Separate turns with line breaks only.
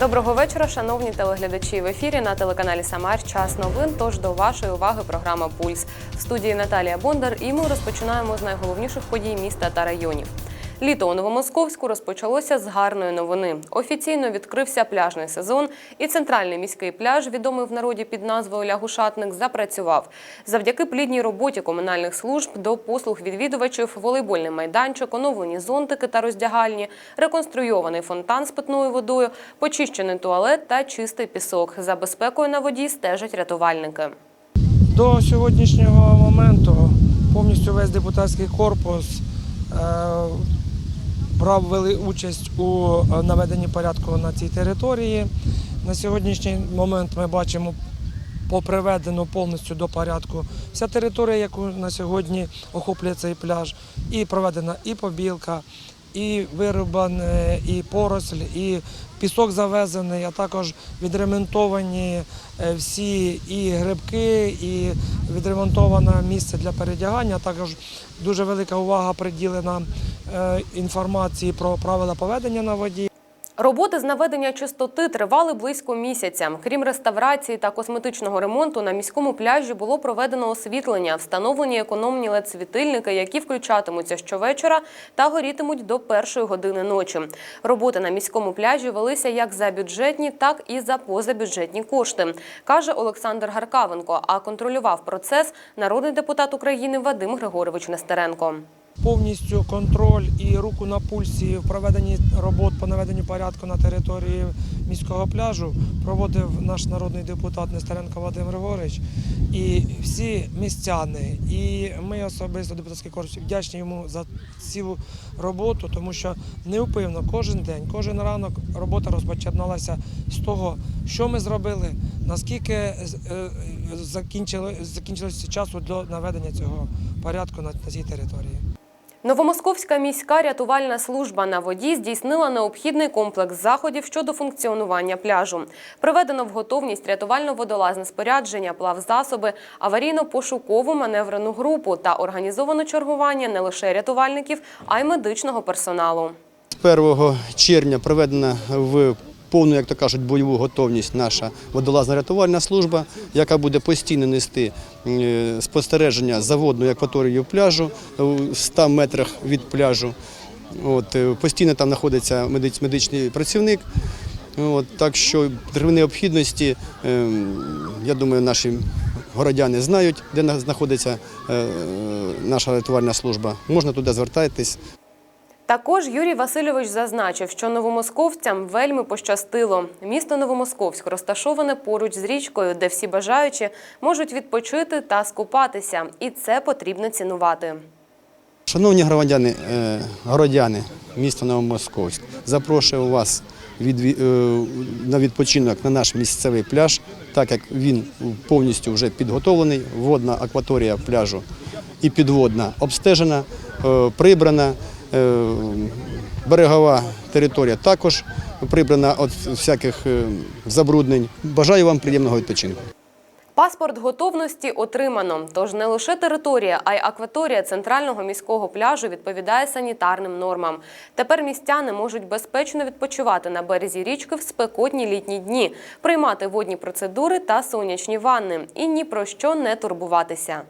Доброго вечора, шановні телеглядачі. В ефірі на телеканалі Самар час новин. Тож до вашої уваги програма Пульс в студії Наталія Бондар. І ми розпочинаємо з найголовніших подій міста та районів. Літо у Новомосковську розпочалося з гарної новини. Офіційно відкрився пляжний сезон, і центральний міський пляж, відомий в народі під назвою Лягушатник, запрацював. Завдяки плідній роботі комунальних служб до послуг відвідувачів, волейбольний майданчик, оновлені зонтики та роздягальні, реконструйований фонтан з питною водою, почищений туалет та чистий пісок. За безпекою на воді стежать рятувальники.
До сьогоднішнього моменту повністю весь депутатський корпус брав вели участь у е, наведенні порядку на цій території. На сьогоднішній момент ми бачимо поприведено повністю до порядку вся територія, яку на сьогодні охоплює цей пляж, і проведена і побілка, і вирубане, і поросль, і пісок завезений, а також відремонтовані е, всі і грибки, і відремонтоване місце для передягання. а Також дуже велика увага приділена інформації про правила поведення на воді.
Роботи з наведення чистоти тривали близько місяця. Крім реставрації та косметичного ремонту, на міському пляжі було проведено освітлення, встановлені економні лед-світильники, які включатимуться щовечора та горітимуть до першої години ночі. Роботи на міському пляжі велися як за бюджетні, так і за позабюджетні кошти, каже Олександр Гаркавенко. А контролював процес народний депутат України Вадим Григорович Нестеренко.
Повністю контроль і руку на пульсі в проведенні робот по наведенню порядку на території міського пляжу проводив наш народний депутат Нестеренко Вадим Григорович. І всі містяни, і ми особисто депутатський корпус вдячні йому за цілу роботу, тому що неупивно кожен день, кожен ранок робота розпочиналася з того, що ми зробили, наскільки е, е, закінчилося часу до наведення цього порядку на цій території.
Новомосковська міська рятувальна служба на воді здійснила необхідний комплекс заходів щодо функціонування пляжу. Приведено в готовність рятувально-водолазне спорядження, плавзасоби, аварійно-пошукову маневрену групу та організовано чергування не лише рятувальників, а й медичного персоналу.
З 1 червня проведена в повну, як то кажуть, бойову готовність наша водолазна рятувальна служба, яка буде постійно нести е, спостереження за водною акваторією пляжу в 100 метрах від пляжу. От, е, постійно там знаходиться медичний працівник. От, так що при необхідності, е, я думаю, наші городяни знають, де знаходиться е, наша рятувальна служба. Можна туди звертатись.
Також Юрій Васильович зазначив, що новомосковцям вельми пощастило. Місто Новомосковськ розташоване поруч з річкою, де всі бажаючі можуть відпочити та скупатися, і це потрібно цінувати.
Шановні громадяни, е, городяни міста Новомосковськ, запрошую вас е, на відпочинок на наш місцевий пляж, так як він повністю вже підготовлений. Водна акваторія пляжу і підводна обстежена, е, прибрана. Е, Берегова територія також прибрана від всяких е, забруднень. Бажаю вам приємного відпочинку.
Паспорт готовності отримано. Тож не лише територія, а й акваторія центрального міського пляжу відповідає санітарним нормам. Тепер містяни можуть безпечно відпочивати на березі річки в спекотні літні дні, приймати водні процедури та сонячні ванни і ні про що не турбуватися.